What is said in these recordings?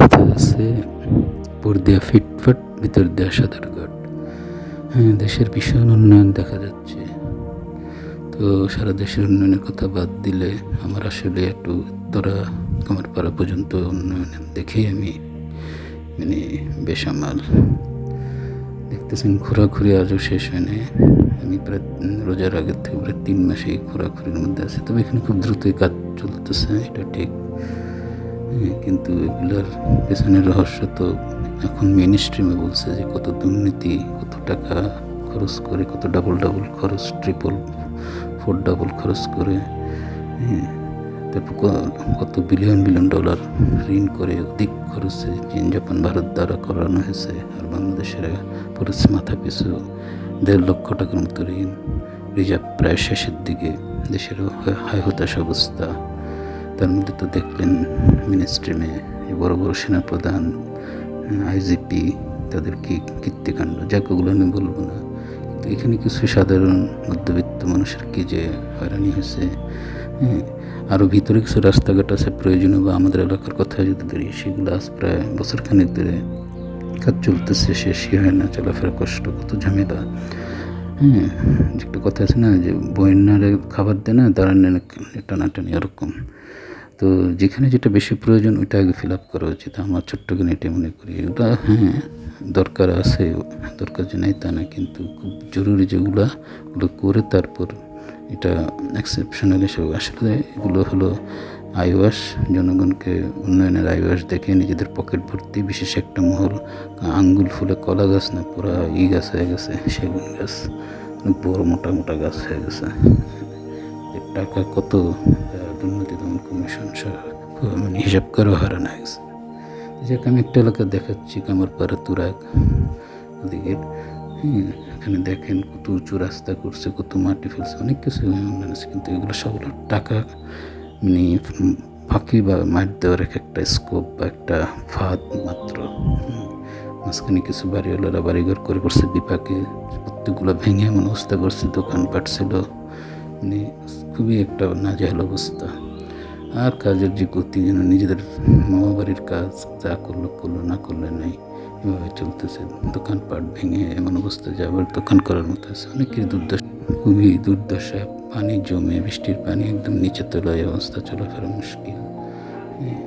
কথা আছে উপর দিয়া ফিটফাট, ভিতর দেওয়া সাঁতার কাট হ্যাঁ দেশের ভীষণ উন্নয়ন দেখা যাচ্ছে। তো সারা দেশের উন্নয়নের কথা বাদ দিলে আমার আসলে একটু তোরা আমার পাড়া পর্যন্ত উন্নয়ন দেখেই আমি মানে বেসামাল দেখতেছেন ঘোরাঘুরি আজও শেষ হয়নি আমি প্রায় রোজার আগের থেকে প্রায় তিন মাসে এই ঘোরাঘুরির মধ্যে আছি। তবে এখানে খুব দ্রুতই কাজ চলতেছে, এটা ঠিক। কিন্তু এগুলোর পেছনের রহস্য তো এখন মেন স্ট্রিমে বলছে যে কত দুর্নীতি কত টাকা খরচ করে কত ডাবল ডাবল খরচ ট্রিপল ফোর ডাবল খরচ করে হ্যাঁ, তারপর কত বিলিয়ন বিলিয়ন ডলার ঋণ করে অধিক খরচে চীন জাপান ভারত দ্বারা করানো হয়েছে আর বাংলাদেশের পড়েছে মাথা পিছু দেড় লক্ষ টাকার মতো ঋণ। রিজার্ভ প্রায় শেষের দিকে দেশের হাই হতাশ অবস্থা। তার মধ্যে তো দেখলেন মিনিস্ট্রিমে বড় বড় সেনাপ্রধান, আইজিপি তাদের কি কীর্তিকাণ্ড, যাক ওগুলো আমি বলব না। কিন্তু এখানে কিছু সাধারণ মধ্যবিত্ত মানুষের কি যে হয়রানি হয়েছে হ্যাঁ? আরও ভিতরে কিছু রাস্তাঘাট আছে প্রয়োজনীয় বা আমাদের এলাকার কথা যদি ধরি, সেগুলো আজ প্রায় বছরখানেক ধরে কাজ চলতেছে, শেষই হয় না, চলাফেরা কষ্ট কত ঝামেলা। হ্যাঁ একটা কথা আছে না যে বন্যারে খাবার দেয় না, দাঁড়ান দাঁড়ানে টানাটানি এরকম তো যেখানে যেটা বেশি প্রয়োজন, ওইটা আগে ফিল আপ করা উচিত আমার ছোট্ট কিনে মনে করি। ওটা হ্যাঁ দরকার আছে, দরকার যে নাই তা না, কিন্তু খুব জরুরি যেগুলা ওগুলো করে তারপর এটা এক্সেপশনাল হিসেবে। আসলে এগুলো হলো আইওয়াস জনগণকে উন্নয়নের আইওয়াস দেখে নিজেদের পকেট ভর্তি বিশেষ একটা মহল, আঙ্গুল ফুলে কলা গাছ না পুরো ই গাছ হয়ে গেছে, সেগুন গাছ, বড় মোটা মোটা গাছ হয়ে গেছে। টাকা কত? দুর্নীতি দমন কমিশন মানে হিসাব করে হারানো হয়ে গেছে। যাক, আমি একটা এলাকা দেখাচ্ছি কামার কামারপাড়া তুরাগ, ওদিকে। হ্যাঁ এখানে দেখেন কত উঁচু রাস্তা করছে, কত মাটি ফেলছে, অনেক কিছু উন্নয়ন আছে, কিন্তু এগুলো সব হলো টাকা। মানে উম ফাঁকি বা মাঠ দেওয়ার এক একটা স্কোপ বা একটা ফাঁদ মাত্র। মাঝখানে কিছু বাড়িওয়ালারা বাড়িঘর করে করছে বিপাকে প্রত্যেকগুলো ভেঙে এমন অবস্থা করছে দোকানপাট ছিল মানে খুবই একটা নাজেহাল অবস্থা। আর কাজের যে গতি যেন নিজেদের মামা কাজ যা করল করল না করলে নেই, এভাবে চলতেছে। দোকানপাট ভেঙে এমন অবস্থা যে আবার দোকান করার মতো আছে। অনেকের দুর্দশা খুবই দুর্দশা, পানি জমে, বৃষ্টির পানি একদম নিচে তোলায় অবস্থা চলাফেরা মুশকিল। হ্যাঁ।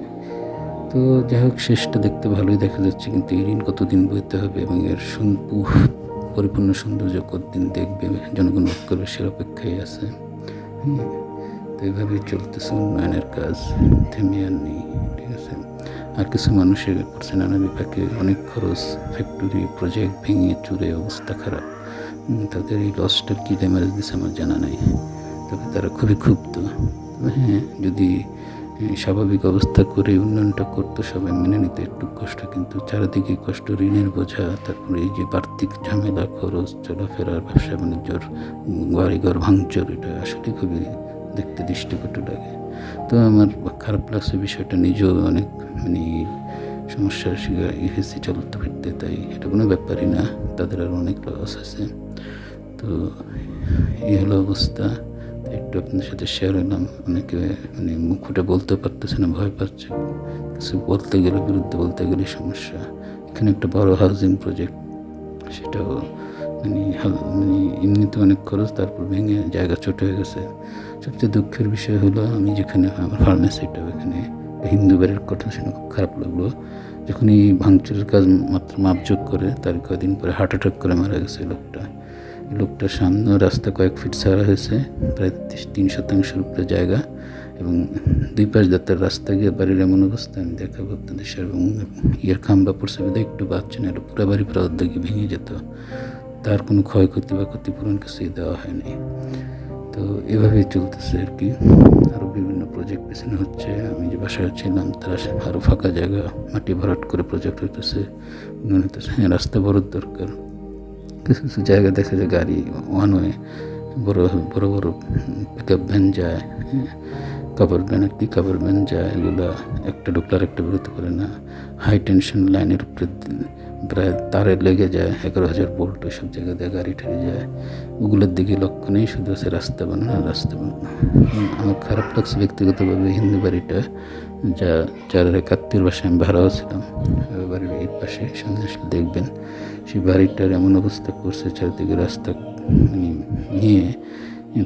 তো যাই হোক, শেষটা দেখতে ভালোই দেখা যাচ্ছে, কিন্তু এই ঋণ কতদিন বইতে হবে এবং এর পরিপূর্ণ সৌন্দর্য কতদিন দেখবে, জনগণ ভোগ করবে সে অপেক্ষায় আছে। হ্যাঁ তো এইভাবেই চলতেছে উন্নয়নের কাজ, থেমে আর নেই, ঠিক আছে? আর কিছু মানুষের পড়ছে নানা বিপাকে অনেক খরচ ফ্যাক্টরি প্রজেক্ট ভেঙে চুরে, অবস্থা খারাপ। তাদের এই লসটার কী ড্যামেজ দিচ্ছে আমার জানা নাই। তবে তারা খুবই ক্ষুব্ধ। হ্যাঁ যদি স্বাভাবিক অবস্থা করে উন্নয়নটা করতো, সবাই মেনে নিতে একটু কষ্ট। কিন্তু চারিদিকে কষ্ট, ঋণের বোঝা, তারপরে এই যে বার্ষিক ঝামেলা, খরচ চলাফেরার ব্যবসা বাণিজ্যর বাড়িঘর ভাঙচুর, এটা আসলে খুবই দেখতে দৃষ্টিকটু লাগে। তো আমার খারাপ লাগছে বিষয়টা, নিজেও অনেক মানে সমস্যার শিকার হয়েছি চলতে ফিরতে, তাই এটা কোনো ব্যাপারই না, তাদের আর অনেক লস আছে। তো এই হলো অবস্থা। একটু আপনাদের সাথে শেয়ার হলাম। অনেকে মানে মুখ বলতে পারতেছে না, ভয় পাচ্ছে। কিছু বলতে গেলে, বিরুদ্ধে বলতে গেলে সমস্যা। এখানে একটা বড় হাউজিং প্রজেক্ট সেটাও মানে মানে এমনিতে অনেক খরচ, তারপর ভেঙে জায়গা ছোট হয়ে গেছে। সবচেয়ে দুঃখের বিষয় হলো, আমি যেখানে, আমার ফার্মেসিটা ওখানে হিন্দু বাড়ির কথা শুনে খুব খারাপ লাগল। যখন এই ভাঙচুরের কাজ মাত্র মাপযোগ করে, তার কয়েকদিন পরে হার্ট অ্যাটাক করে মারা গেছে লোকটা। লোকটার সামনে রাস্তা কয়েক ফিট ছাড়া হয়েছে, প্রায় তিন শতাংশের উপরে জায়গা এবং দুই পাশ দাঁতের রাস্তা গিয়ে বাড়ির এমন অবস্থা, আমি দেখাবো আপনাদের এবং ইয়ের খাম্বা পড়ছে বোধহয় একটু বাচ্চা না পুরো বাড়ি প্রায় ভেঙে যেত। তার কোনো ক্ষয়ক্ষতি বা ক্ষতিপূরণ কিছুই দেওয়া হয়নি। তো এভাবেই চলতেছে আর কি। আরও বিভিন্ন প্রজেক্ট পেছনে হচ্ছে। আমি যে বাসায় ছিলাম তারা আরও ফাঁকা জায়গা, মাটি ভরাট করে প্রজেক্ট হইতেছে। মনে হইতেছে হ্যাঁ রাস্তা বড় দরকার। কিছু কিছু জায়গা দেখা যায় গাড়ি ওয়ান ওয়ে বড় বড় বড় পিক আপ ভ্যান যায় হ্যাঁ। ভ্যান আর কি কাপড় ভ্যান যায় এগুলা একটা ঢুকলার একটা বেরোতে পারে না। হাই টেনশন লাইনের উপরে প্রায় তারে লেগে যায়, এগারো হাজার ভোল্ট ওইসব জায়গা দিয়ে গাড়ি ঠেড়ে যায়। ওগুলোর দিকে লক্ষ্য নেই, শুধু আছে রাস্তা বানানো রাস্তা বানানো আমার খারাপ লাগছে ব্যক্তিগতভাবে হিন্দু বাড়িটা, যা যার একাত্তর বাসায় আমি ভাড়াও ছিলাম। বাড়ির এই পাশে, সামনে আসলে দেখবেন, সেই বাড়িটার এমন অবস্থা করছে, চারিদিকে রাস্তা মানে নিয়ে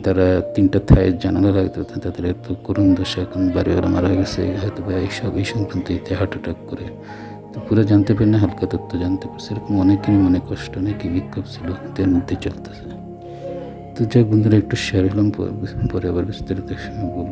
তারা তিনটা থায়ের জানালা লাগতো তাদের এত করুণ দশা এখন বাড়িওয়ালা মারা গেছে। হয়তো বা এইসব এই সংক্রান্ত ইতে হার্ট অ্যাটাক করে, তো পুরো জানতে পারি না, হালকা তথ্য জানতে পারছি। এরকম অনেকেরই মনে কষ্ট, অনেকই বিক্ষোভ ছিল তার মধ্যে চলতেছে। তো যাই বন্ধুরা, একটু শেয়ার হলাম, পরে আবার বিস্তারিত সময় বলব।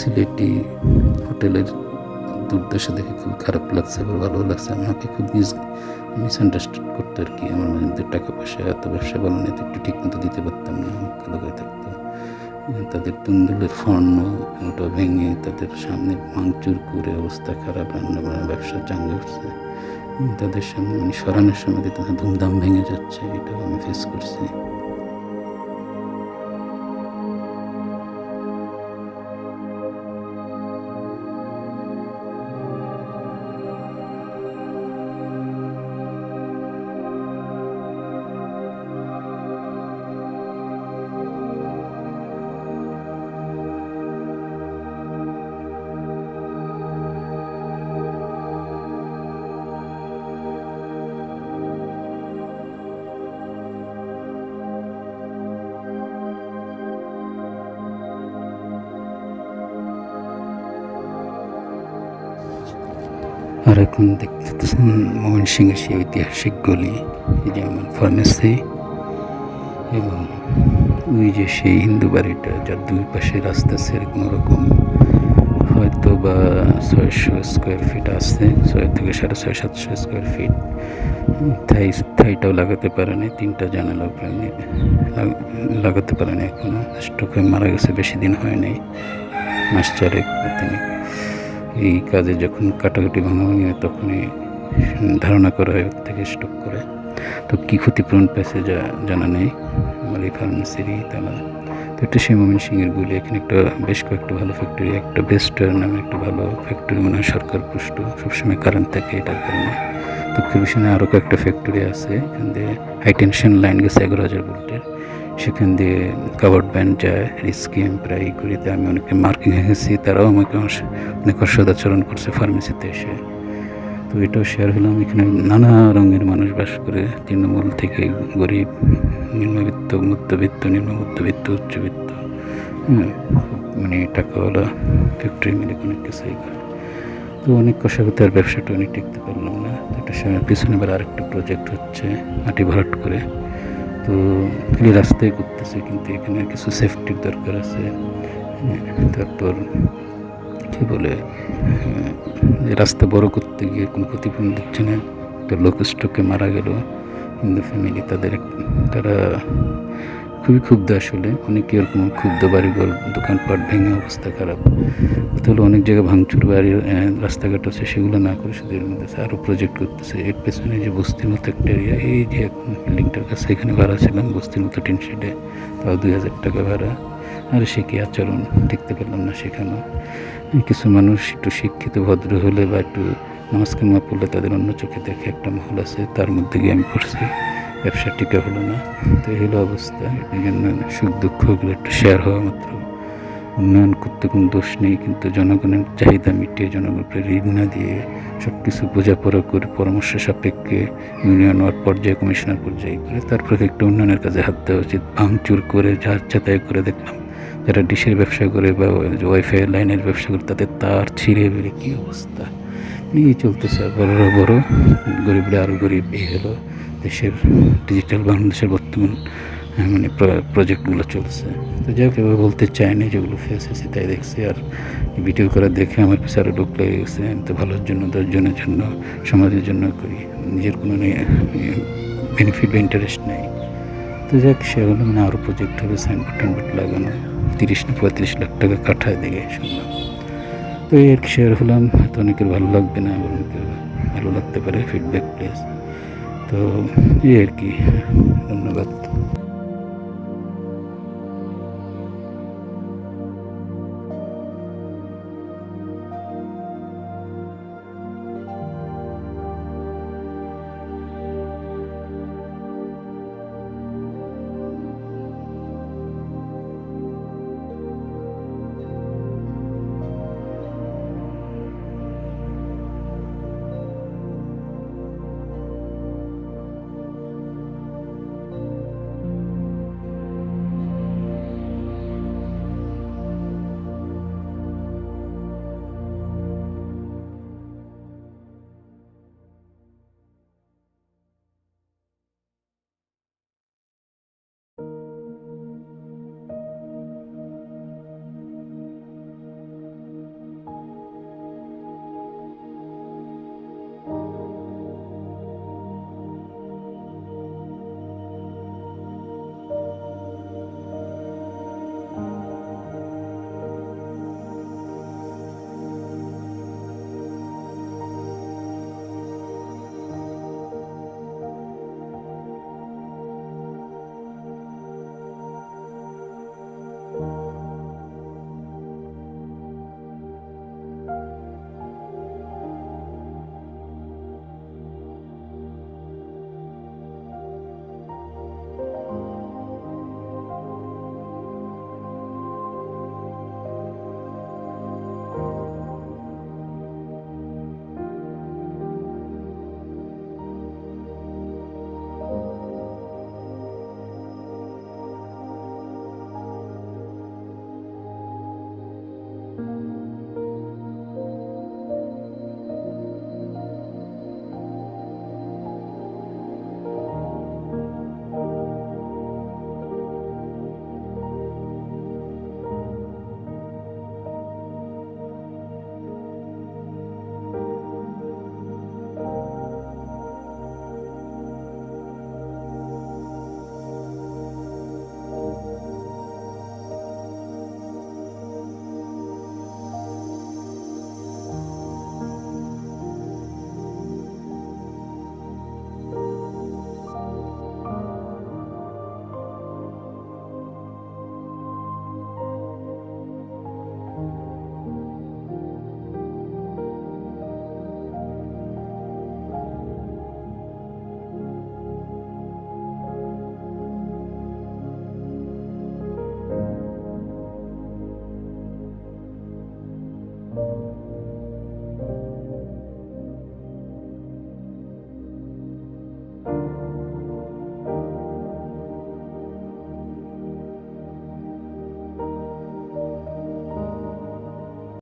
সিলেটি হোটেলের দুর্দশা দেখে খুব খারাপ লাগছে আবার ভালো লাগছে। আমাকে খুব মিস মিসআন্ডারস্ট্যান্ড করতো আর কি। আমার মধ্যে টাকা পয়সা, এত ব্যবসা বানানো তো একটু ঠিক মতো দিতে পারতাম না। ভালো করে থাকতো তাদের তুন্দুলের ফর্ণ, ওটা ভেঙে তাদের সামনে ভাঙচুর করে অবস্থা খারাপ রান্না বান্না ব্যবসা চাঙ্গে উঠছে তাদের সামনে মানে সরানোর সময় তাদের ধুমধাম ভেঙে যাচ্ছে, এটাও আমি ফেস করছি। আর এখন দেখতেছেন মোহন সিংয়ের সেই ঐতিহাসিক গলি, এই যেমন ফার্মেসি এবং ওই যে সেই হিন্দু বাড়িটা যার দুই পাশে রাস্তা সেরকম রকম হয়তো বা ছয়শো স্কোয়ার ফিট আছে, ছয় থেকে সাড়ে ছয়, সাতশো স্কোয়ার ফিট থাই, থাইটাও লাগাতে পারেনি, তিনটা জানালা প্রায় লাগ- লাগাতে পারে এখনও এখনও। স্ট্রোক মারা গেছে, বেশি দিন হয়নি মাস চারেক বা তিনেক এই কাজে যখন কাটাকুটি ভাঙাভাঙি হয়, তখনই ধারণা করা হয় থেকে স্টক করে। তো কী ক্ষতিপূরণ পেয়েছে যা জানা নেই। আমার এই ফার্মেসিরই তারা তো একটা সেই মমিন সিংয়ের গুলি। এখানে একটা বেশ কয়েকটা ভালো ফ্যাক্টরি একটা বেস্টার নামে একটা ভালো ফ্যাক্টরি মানে সরকার পুষ্ট। সবসময় কারেন্ট থাকে এটার কারণে। দক্ষিণ বিশনে আরও কয়েকটা ফ্যাক্টরি আছে। এখান দিয়ে হাই টেনশন লাইন গেছে এগারো হাজার ভোল্টের। সেখান দিয়ে কাভার্ড ব্যান্ড যায় রিস্কি প্রায় করিতে আমি অনেকে মার্কিং গেছি, তারাও আমাকে অনেক- অসদাচরণ করছে ফার্মেসিতে এসে। তো এটাও শেয়ার হলাম, এখানে নানা রঙের মানুষ বাস করে, তৃণমূল থেকে গরিব, নিম্নবিত্ত, মধ্যবিত্ত নিম্ন মধ্যবিত্ত উচ্চবিত্ত মানে টাকাওয়ালা ফ্যাক্টরি মিলে অনেক কিছুই করে তো অনেক কষাগতি আর ব্যবসাটা অনেক টিকতে পারলাম না, তো একটা সময় পিছনে এবার আরেকটা প্রজেক্ট হচ্ছে, মাটি ভরাট করে। তো খালি রাস্তায় করতেছে কিন্তু এখানে কিছু সেফটির দরকার আছে। হ্যাঁ, তারপর কী বলে হ্যাঁ, রাস্তা বড় করতে গিয়ে কোনো ক্ষতিপূরণ দিচ্ছে না। একটা লোক স্টকে মারা গেল। হিন্দু ফ্যামিলি তাদের তারা খুবই ক্ষুব্ধ আসলে। অনেকে এরকম ক্ষুব্ধ বাড়িঘর, দোকানপাট ভেঙে অবস্থা খারাপ। তাহলে অনেক জায়গায় ভাঙচুর বাড়ির রাস্তাঘাট আছে, সেগুলো না করে শুধু এর মধ্যে আরও প্রজেক্ট করতেছে। এর পেছনে যে বস্তির মতো একটা এরিয়া এই যে এখন বিল্ডিংটার কাছে এখানে ভাড়া ছিলাম বস্তির মতো টিন শেডে, তাও দুই হাজার টাকা ভাড়া। আর সে কি আচরণ? দেখতে পেলাম না সেখানেও কিছু মানুষ একটু শিক্ষিত, ভদ্র হলে বা একটু নামাজ কান্মা পড়লে তাদের অন্য চোখে দেখে একটা মহল আছে, তার মধ্যে গিয়ে আমি পড়ছি। ব্যবসা টিকা হলো না। তো এই হলো অবস্থা। এই জন্য সুখ দুঃখগুলো একটু শেয়ার হওয়া মাত্র। উন্নয়ন করতে কোনো দোষ নেই, কিন্তু জনগণের চাহিদা মিটিয়ে জনগণকে ঋণ না দিয়ে সব কিছু বোঝাপড়া করে পরামর্শ সাপেক্ষে ইউনিয়ন ওয়ার্ড পর্যায়ে কমিশনার পর্যায়ে করে তারপরে একটা উন্নয়নের কাজে হাত দেওয়া উচিত। ভাঙচুর করে যা তাই করে দেখলাম, যারা ডিশের ব্যবসা করে বা ওয়াইফাই লাইনের ব্যবসা করে, তাদের তার ছিঁড়ে বেড়ে কী অবস্থা? নিয়ে চলতেছে। বড়রা বড়, গরিবরা আরও গরিব। এই হলো দেশের ডিজিটাল বাংলাদেশের বর্তমান মানে প্রজেক্টগুলো চলছে। তো যাই হোক, এভাবে বলতে চাই না যেগুলো ফেস এসে, তাই দেখছি। আর ভিডিও করা দেখে আমার পিছনে আরও লোক লেগে গেছে। তো ভালোর জন্য, দশজনের জন্য, সমাজের জন্য করি। নিজের কোনো বেনিফিট বা ইন্টারেস্ট নেই। তো যাক সেগুলো মানে আরও প্রজেক্ট হবে সাইনবোর্ড টাইনবোর্ড লাগানো। তিরিশ না পঁয়ত্রিশ লাখ টাকা কাঠায় দিকে, শুনলাম। তো এই আর শেয়ার হলাম। তো অনেকের ভালো লাগবে না অনেকের ভালো লাগতে পারে ফিডব্যাক প্লিজ তো এই আর কি ধন্যবাদ।